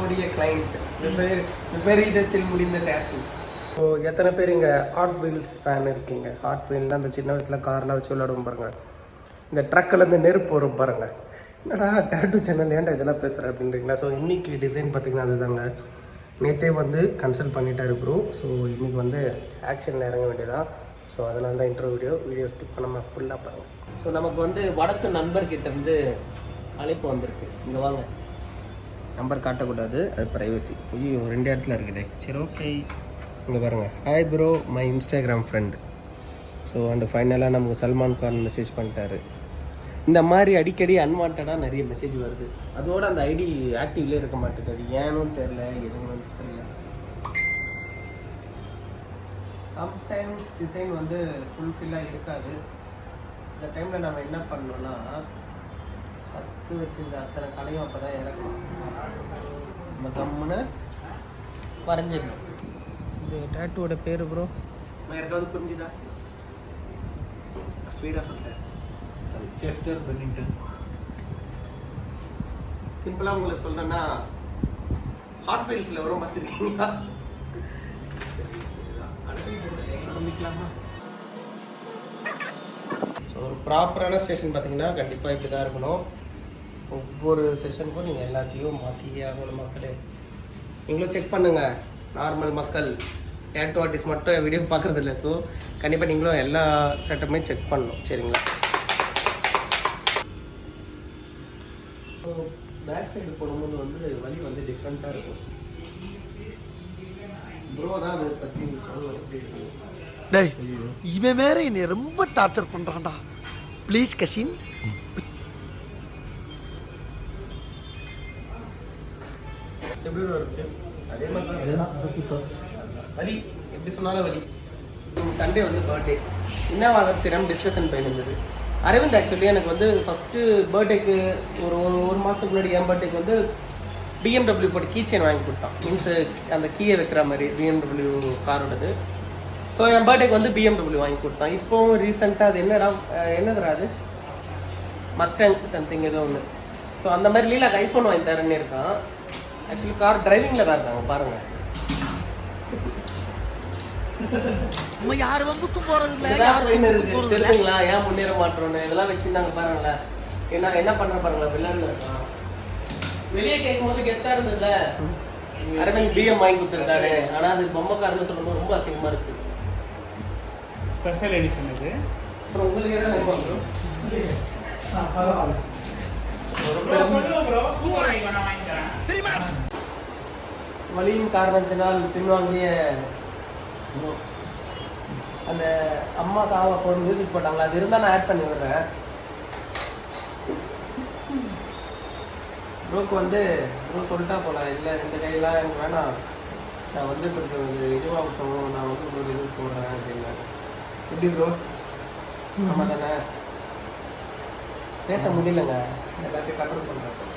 ஓடிய கிளைண்ட் விபரீதத்தில் முடிந்த date so எத்தனை பேர் இங்கே ஹாட் வீல்ஸ் ஃபேன் இருக்கீங்க? ஹாட் வீல்னா அந்த சின்ன வயசில் கார்லாம் வச்சு விளையாடுவோம் பாருங்க. இந்த ட்ரக்கில் இருந்து நெருப்பு வரும் பாருங்க. என்னடா டேட்டு சேனல் ஏன்டா இதெல்லாம் பேசுகிறேன் அப்படின்றீங்களா? ஸோ இன்னைக்கு டிசைன் பார்த்தீங்கன்னா அதுதாங்க. நேற்றே வந்து கன்சல்ட் பண்ணிட்டாரு ப்ரோ ஸோ இன்னைக்கு வந்து ஆக்ஷனில் இறங்க வேண்டியதான் ஸோ அதனால தான் இன்டர்வியூ வீடியோ வீடியோ ஸ்கிப் பண்ணாமல் ஃபுல்லாக பாருங்கள் ஸோ நமக்கு வந்து வடக்கு நண்பர்கிட்ட இருந்து அழைப்பு வந்திருக்கு. இங்கே வாங்க. நம்பர் காட்டக்கூடாது அது ப்ரைவசி ஐயோ ரெண்டு இடத்துல இருக்குது. சரி ஓகே இங்கே பாருங்கள் hi bro my Instagram friend so and ஃபைனலாக நமக்கு சல்மான் கான் மெசேஜ் பண்ணிட்டாரு. இந்த மாதிரி அடிக்கடி அன்வான்டாக நிறைய மெசேஜ் வருது. அதோட அந்த ஐடி ஆக்டிவ்லேயே இருக்க மாட்டேங்குது அது ஏனும் தெரில எதுவும் தெரியல. சம்டைம்ஸ் டிசைன் வந்து ஃபுல்ஃபில்லாக இருக்காது. இந்த டைமில் நம்ம என்ன பண்ணோன்னா சத்து வச்சுருந்த அத்தனை கலையும் அப்போ தான் இறக்கணும். நம்ம கம்முன்னு வரைஞ்சிடணும். இந்த டேட்டோட பேர் ப்ரோ யாருக்காவது புரிஞ்சுதா? ஸ்பீடாக சொல்லிட்டேன் சரி செஸ்டர் பென்னிங்டன் சிம்பிளாக உங்களுக்கு சொல்கிறேன்னா ஹாட் வீல்ஸில் வரும் பார்த்துருக்கீங்களா? ஒரு ப்ராப்பரான ஸ்டேஷன் பார்த்தீங்கன்னா கண்டிப்பாக இப்படி தான் இருக்கணும். ஒவ்வொரு செஷனுக்கும் நீங்கள் எல்லாத்தையும் மாற்றியே ஆகணும் மக்களே நீங்களும் செக் பண்ணுங்கள் நார்மல் மக்கள் டேட்டோ ஆர்டிஸ்ட் மட்டும் வீடியோ பார்க்குறது இல்லை ஸோ கண்டிப்பாக நீங்களும் எல்லா செட்டப்புமே செக் பண்ணணும் சரிங்களா? பேக் சைடு போடும்போது வந்து வலி வந்து டிஃப்ரெண்ட்டாக இருக்கும். ப்ரோ தான் அதை பற்றி சொல்லணும் எப்படி இருக்கு? டேய் இவன் வேற என்னை ரொம்ப டார்ச்சர் பண்றான்டா. ப்ளீஸ் கசின் எப்படி அதே மாதிரி சுத்தம் வலி எப்படி சொன்னாலும் வலி. சண்டே வந்து பர்த்டே என்ன வாங்கத்திரம் டிஸ்கஷன் போயிருந்தது அரவிந்த் ஆக்சுவலி எனக்கு வந்து ஃபஸ்ட்டு பர்த்டேக்கு ஒரு ஒரு ஒரு மாதத்துக்கு முன்னாடி என் பர்த்டேக்கு வந்து பிஎம்டபிள்யூ போட்டு கீ செயின் வாங்கி கொடுத்தான். மீன்ஸ் அந்த கீயை வைக்கிற மாதிரி பிஎம்டபிள்யூ காரோடது ஸோ என் பர்த்டேக்கு வந்து பிஎம்டபிள்யூ வாங்கி கொடுத்தான். இப்போவும் ரீசெண்டாக அது என்னடா அஹ் என்னதுடா அது? மஸ்டேங் சம்திங் ஏதோ ஒன்று ஸோ அந்த மாதிரி லீலாக்கு ஐஃபோன் வாங்கி தரேன்னு இருக்கான். ஆக்சுவலி கார் டிரைவிங்கில் தான் இருக்காங்க பாருங்கள் நம்ம யார் வம்புக்கும் போறது இல்ல இதுதான் யார் வம்புக்கும். போறது இல்ல ஏன் முன்னேற மாட்டோம்னு? இதெல்லாம் வச்சிருந்தாங்க பாருங்களேன் என்ன என்ன பண்ற பாருங்களேன் வில்லன் இருக்கான் வெளியே கேட்கும் போது கெத்தா இருந்ததுல. அரவிந்த் பிஎம் வாங்கி கொடுத்துருக்காரு. ஆனா அது பொம்மைக்காரன்னு சொல்லும்போது ரொம்ப அசிங்கமா இருக்கு. ஸ்பெஷல் எடிஷன் இது. அப்புறம் உங்களுக்கு எதாவது நினைப்பாங்க வழியின் வலியின் காரணத்தினால் பின்வாங்கிய அந்த அம்மா சாவ போகிற மியூசிக் போட்டாங்களா? அது இருந்தால் நான் ஆட் பண்ணி விடுறேன். ப்ரோக்கு வந்து ப்ரோ சொல்லிட்டா போல. இல்லை ரெண்டு கையெல்லாம் எனக்கு வேணாம். நான் வந்து கொஞ்சம் இதுவாக இதுவாகட்டும் நான் வந்து ஒரு இது போடுறேன் அப்படின்னு. எப்படி ப்ரோ ஆமாம் தானே? பேச முடியலங்க. எல்லாத்தையும் கண்ட்ரோல் பண்ணுறேன்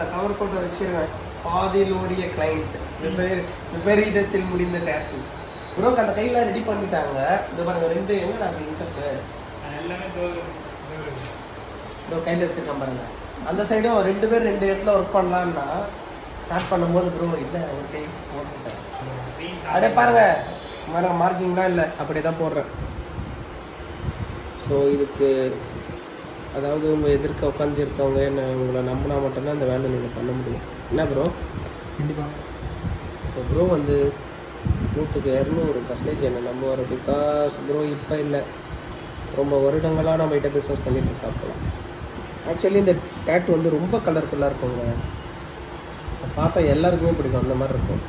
அந்த கவர் போட்டோ வச்சிருக்கேன் பாதியில் ஓடிய கிளைண்ட் விபரீதத்தில் முடிந்த டேட்டு ப்ரோக்கு அந்த கையில் ரெடி பண்ணிட்டாங்க. இந்த பாருங்க ரெண்டு எங்கடா அது இன்டர்ப்பு இதோ கையில் வச்சிருக்கேன் பாருங்க. அந்த சைடும் ரெண்டு பேர் ரெண்டு இடத்துல ஒர்க் பண்ணலான்னா ஸ்டார்ட் பண்ணும்போது ப்ரோ இல்லை ஓகே போட்டுட்டேன். green அப்படியே பாருங்க மர மார்க்கிங்லாம் இல்லை. அப்படியே தான் போடுறேன். ஸோ இதுக்கு அதாவது உங்கள் எதிர்க்க உட்காந்துருக்கவங்க என்ன உங்களை நம்பினா மட்டும்தான் இந்த வேலை நீங்கள் பண்ண முடியும். என்ன ப்ரோ கண்டிப்பாக இப்போ ப்ரோ வந்து நூற்றுக்கு இரநூறு பர்சன்டேஜ் என்ன நம்புவார் பிகாஸ் ப்ரோ இப்போ இல்லை. ரொம்ப வருடங்களாக நம்ம கிட்ட பிஸ்னஸ் பண்ணிட்டு இருக்காப்பலாம் ஆக்சுவலி இந்த டேட் வந்து ரொம்ப கலர்ஃபுல்லாக இருக்குங்க பார்த்தா எல்லாருக்குமே பிடிக்கும் அந்த மாதிரி இருக்கும்.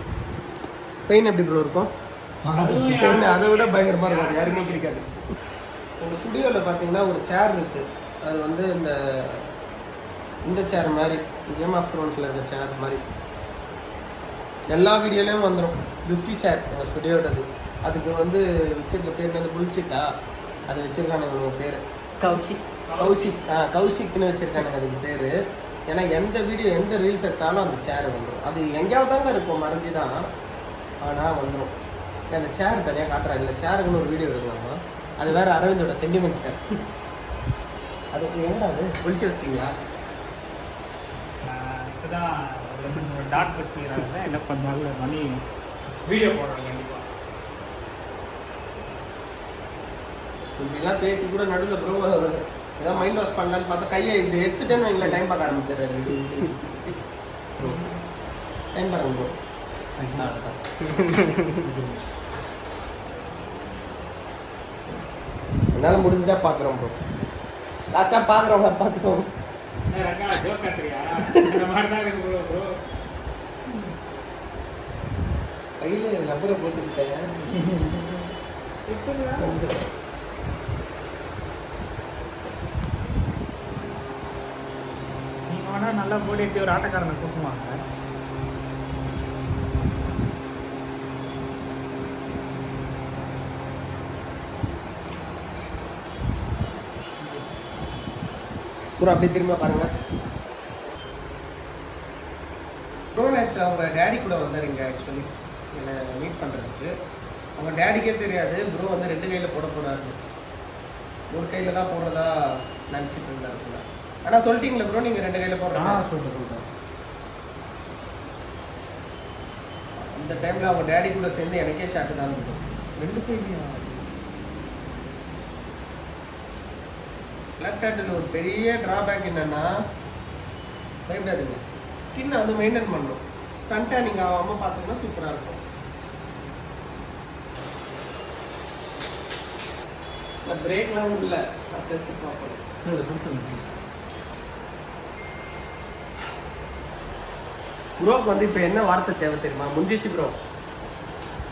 பெயின் எப்படி ப்ரோ இருக்கும்? பெயின் அதை விட பயங்கரமாக இருக்கும். யாருமே பிடிக்காது. உங்கள் ஸ்டுடியோவில் பார்த்தீங்கன்னா ஒரு சேர் இருக்குது அது வந்து இந்த இந்த சேர் மாதிரி கேம் ஆஃப் த்ரோன்ஸில் இருக்க சேர் மாதிரி. எல்லா வீடியோலையும் வந்துடும் திருஷ்டி சேர் எங்கள் ஸ்டுடியோட்டது அதுக்கு வந்து வச்சிருக்க பேர் வந்து புல்சிட்டா அது வச்சிருக்கானுங்க உங்கள் பேர். கௌஷிக் கௌசிக் ஆ கௌசிக்னு வச்சிருக்கானுங்க அதுக்கு பேர். ஏன்னா எந்த வீடியோ எந்த ரீல்ஸ் எடுத்தாலும் அந்த சேர் வந்துடும் அது எங்கேயாவது தாங்க இருக்கும் மறைஞ்சு தான் ஆனால் வந்துடும் அந்த சேர் தனியாக காட்டுறேன் இல்லை சேருக்குன்னு ஒரு வீடியோ எடுக்கலாமா? அது வேற அரவிந்தோட சென்டிமெண்ட் சேர் அது என்னடா அது? ஒழிச்சு வச்சிட்டீங்களா? இப்போதான் ஒரு டாட் வச்சுக்கிறாங்க என்ன பண்ணாலும் மணி. வீடியோ போடுறோம் கண்டிப்பாக இப்படிலாம் பேசி கூட நடுவில் ப்ரோ ஏதாவது மைண்ட் வாஷ் பண்ணலான்னு பார்த்தா கையை இப்படி எடுத்துட்டேன்னு வைங்கள டைம் பார்க்க ஆரம்பிச்சிடுறாரு. டைம் பாருங்க ப்ரோ என்னால் முடிஞ்சா பார்க்குறோம் ப்ரோ லாஸ்ட்டாக பார்க்குறவங்க பார்த்துக்கோங்க ரக்கா ஜோக் காட்டுறியா இந்த மாதிரி தான் இருக்கு ப்ரோ ப்ரோ கையில் ரப்பரை போட்டுக்கிட்டேன். நீங்க வேணா நல்லா போடி ஒரு ஆட்டக்காரனை கூப்பிடுவாங்க ப்ரோ அப்படியே திரும்ப பாருங்க. ப்ரோ நேற்று அவங்க டேடி கூட வந்தார் இங்கே ஆக்சுவலி என்னை மீட் பண்ணுறதுக்கு அவங்க டேடிக்கே தெரியாது. ப்ரோ வந்து ரெண்டு கையில் போட போறாரு ஒரு கையில் தான் போடுறதா நினச்சிட்டு இருந்தாரு போல ஆனால் சொல்லிட்டீங்களா ப்ரோ நீங்கள் ரெண்டு கையில் போடுறா சொல்கிறேன் சொல்கிறேன் அந்த டைமில் அவங்க டேடி கூட சேர்ந்து எனக்கே ஷாக்கு தான் இருக்கும் ரெண்டு கையிலையா? லெஃப்ட் ஹேண்டில் ஒரு பெரிய டிராபேக் என்னன்னா பயப்படாதுங்க. ஸ்கின்னை வந்து மெயின்டைன் பண்ணணும். சன்டேனிங் ஆகாமல் பார்த்தீங்கன்னா சூப்பராக இருக்கும். பிரேக்லாம் இல்லை அடுத்து பார்ப்போம் ப்ரோக்கு வந்து இப்போ என்ன வார்த்தை தேவை தெரியுமா? முடிஞ்சிச்சு ப்ரோ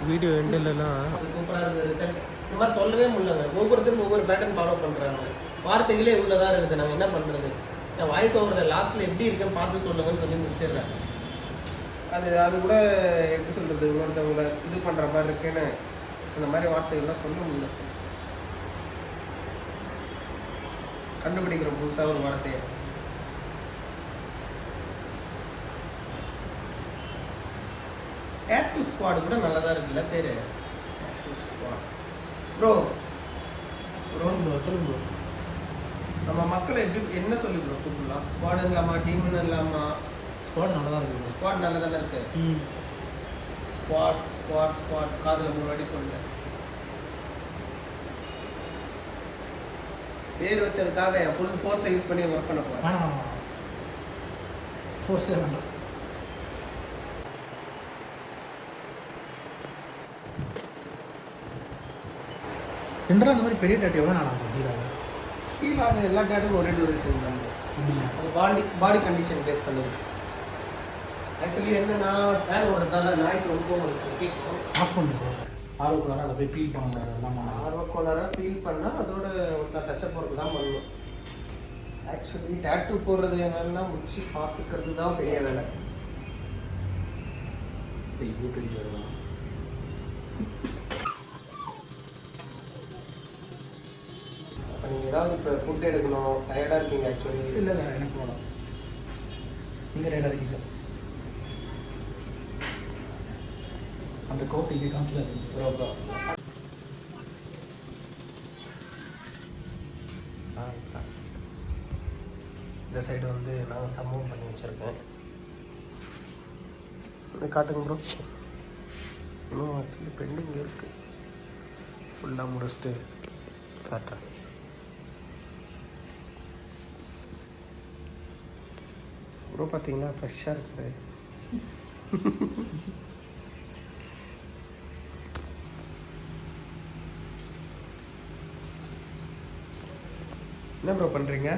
வீடியோ எண்டிலலாம் சூப்பராக இருக்குது ரிசல்ட் இந்த மாதிரி சொல்லவே முடியலங்க. ஒவ்வொருத்தரும் ஒவ்வொரு பேட்டர்ன் ஃபாலோ பண்ணுறாங்க வார்த்தைகளே உள்ளதாக இருக்குது. நாங்கள் என்ன பண்ணுறது நான் வாய்ஸ் ஓவரில் லாஸ்ட்டில் எப்படி இருக்குன்னு பார்த்து சொல்லுங்கன்னு சொல்லி முடிச்சிடுறேன். அது அது கூட எப்படி சொல்கிறது இன்னொருத்தவங்கள இது பண்ணுற மாதிரி இருக்குன்னு அந்த மாதிரி வார்த்தைகள்லாம் சொல்ல முடியல. கண்டுபிடிக்கிறோம் புதுசாக ஒரு வார்த்தையை. டேட்டு ஸ்குவாடு கூட நல்லா தான் இருக்குல்ல பேர்? ப்ரோ ப்ரோ ப்ரோ சொல்லுங்க ப்ரோ நம்ம மக்களை எப்படி என்ன சொல்லி கூப்பிடலாம் ஸ்குவாடு இல்லாமா டீம்னு இல்லாமா? ஸ்குவாட் நல்லா தான் இருக்குது ஸ்குவாட் நல்லா தானே இருக்கு ஸ்குவாட் ஸ்குவாட் ஸ்குவாட் காதில் மூணு வாட்டி சொல்லிட்டேன் பேர் வச்சதுக்காக என் ஃபுல் ஃபோர்ஸை யூஸ் பண்ணி ஒர்க் பண்ண போகிறேன் ஃபோர்ஸே வேண்டாம். அந்த மாதிரி பெரிய டேட்டு எவ்வளோ நான் பண்ணிடுறாங்க ஃபீல் ஆகுது எல்லா டேட்டுக்கும் ஒரே டூரேஷன் தான் அது பாடி பாடி கண்டிஷன் பேஸ் பண்ணுது. ஆக்சுவலி என்னன்னா ஃபேன் ஓடுறதால நாய்ஸ் ரொம்ப கேட்கும். ஆஃப் பண்ணுறோம் ஆர்வக்குள்ளார அதை போய் ஃபீல் பண்ண முடியாது பண்ணலாம் ஆர்வக்கோளாராக ஃபீல் பண்ணால் அதோட ஒரு டச்சப் ஒர்க் தான் பண்ணணும் ஆக்சுவலி டேட்டூ போடுறது என்னன்னா முடிச்சு பார்த்துக்கிறது தான் பெரிய வேலை. இது பெரிய வேலை. ஃபுட் எடுக்கணும். டயர்டாக இருக்கீங்க ஆக்சுவலி இல்லை இல்லை எனக்கு போகலாம் நீங்கள் ரெண்டாக இருக்கீங்க அந்த கோட்டை இங்கே காமிச்சிடாதீங்க ரோக்கா இந்த சைடு வந்து நான் சம்பவம் பண்ணி வச்சுருக்கேன். இதை காட்டுங்க ப்ரோ இன்னும் ஆக்சுவலி பெண்டிங் இருக்குது ஃபுல்லாக முடிச்சுட்டு காட்டுறேன். ப்ரோ பார்த்தீங்களா ஃப்ரெஷ்ஷாக இருக்குது என்ன ப்ரோ பண்ணுறீங்க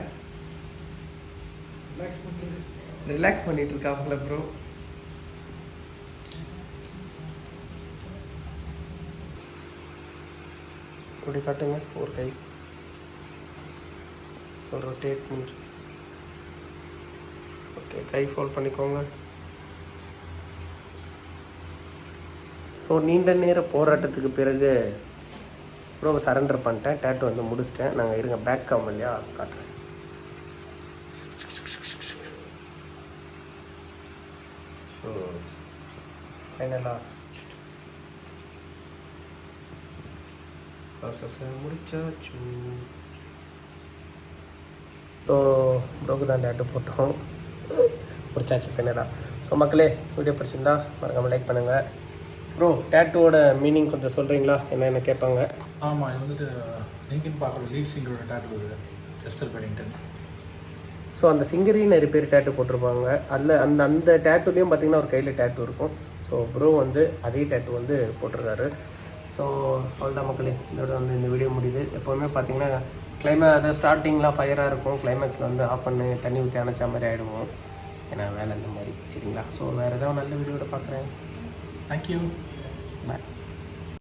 ரிலாக்ஸ் பண்ணிட்டு இருக்காங்களா ப்ரோ இப்படி காட்டுங்க ஒரு கை. ஒரு ரொட்டேட் முடிஞ்சு ஓகே கை ஃபோல்ட் பண்ணிக்கோங்க. ஸோ நீண்ட நேர போராட்டத்துக்கு பிறகு ப்ரோ சரண்டர் பண்ணிட்டேன். டேட்டு வந்து முடிச்சிட்டேன். நாங்கள் இருங்க பேக் காம் இல்லையா? காட்டுறேன். ஸோ ஃபைனலாக ப்ராசஸை முடிச்சாச்சு. ஸோ ப்ரோக்கு தான் டேட்டு போட்டோம். ஒரு சாச்சி ஃபைனலாக ஸோ மக்களே வீடியோ பிடிச்சிருந்தா மறக்காமல் லைக் பண்ணுங்கள் ப்ரோ டேட்டூவோட மீனிங் கொஞ்சம் சொல்கிறீங்களா என்னென்ன கேட்பாங்க? ஆமாம் இது வந்துட்டு லிங்கின் பார்க்குற லீட் சிங்கரோட டேட்டு வருது செஸ்டர் பெடிங்டன் ஸோ அந்த சிங்கரையும் நிறைய பேர் டேட்டு போட்டிருப்பாங்க. அதில் அந்த அந்த டேட்டூலேயும் பார்த்தீங்கன்னா ஒரு கையில் டேட்டூ இருக்கும். ஸோ ப்ரோ வந்து அதே டேட்டூ வந்து போட்டிருக்காரு. ஸோ அவ்வளோதான் மக்களே. இதோட வந்து இந்த வீடியோ முடியுது. எப்போவுமே பார்த்தீங்கன்னா கிளைமே அதாவது ஸ்டார்டிங்லாம் ஃபயராக இருக்கும். கிளைமேக்ஸில் வந்து ஆஃப் பண்ணி தண்ணி ஊற்றி அணைச்ச மாதிரி ஆகிடுவோம் ஏன்னா வேலை இந்த மாதிரி சரிங்களா? ஸோ வேறு ஏதாவது நல்ல வீடியோட பார்க்குறேன். தேங்க்யூ